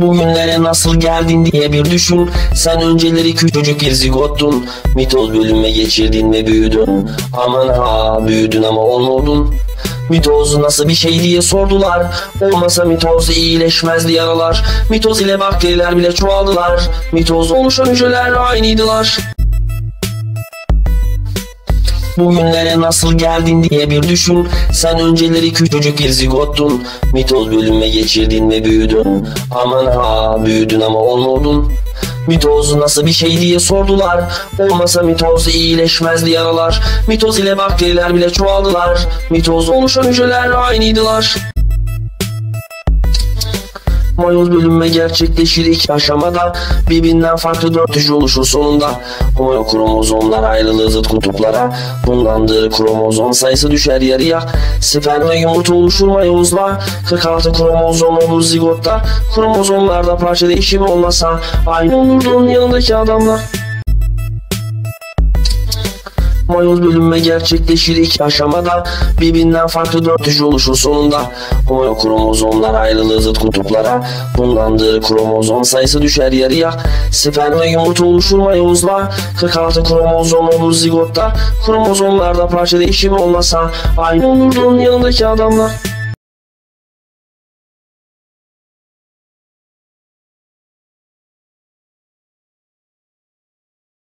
Bugünlere nasıl geldin diye bir düşün. Sen önceleri küçücük bir zigottun Mitoz bölünme geçirdin ve büyüdün. Aman ha büyüdün ama olmadın Mitoz nasıl bir şey diye sordular. Olmasa mitoz iyileşmezdi yaralar. Mitoz ile bakteriler bile çoğaldılar. Mitoz oluşan hücreler aynıydılar Bugünlere nasıl geldin diye bir düşün. Sen önceleri küçücük bir zigottun Mitoz bölünme geçirdin ve büyüdün. Aman ha büyüdün ama olmadın. Mitoz nasıl bir şey diye sordular. Olmasa mitoz iyileşmezdi yaralar Mitoz ile bakteriler bile çoğaldılar. Mitoz oluşan hücreler aynıydılar Mayoz bölünme gerçekleşir iki aşamada. Birbirinden farklı dört hücre oluşur sonunda. Homo kromozomlar ayrılır zıt kutuplara. Bundandır kromozom sayısı düşer yarıya. Sperm ve yumurta oluşur mayozla 46 kromozom olur zigotta. Kromozomlarda parça değişimi olmasa Aynı olurdu onun yanındaki adamlar Mayoz bölünme gerçekleşir iki aşamada. Birbirinden farklı dört hücre oluşur sonunda. Homo kromozomlar ayrılır zıt kutuplara. Bundandır kromozom sayısı düşer yarıya. Sperm ve yumurta oluşur mayozla. 46 kromozom olur zigotta. Kromozomlarda parça değişimi olmasa Aynı olurdu onun yanındaki adamlar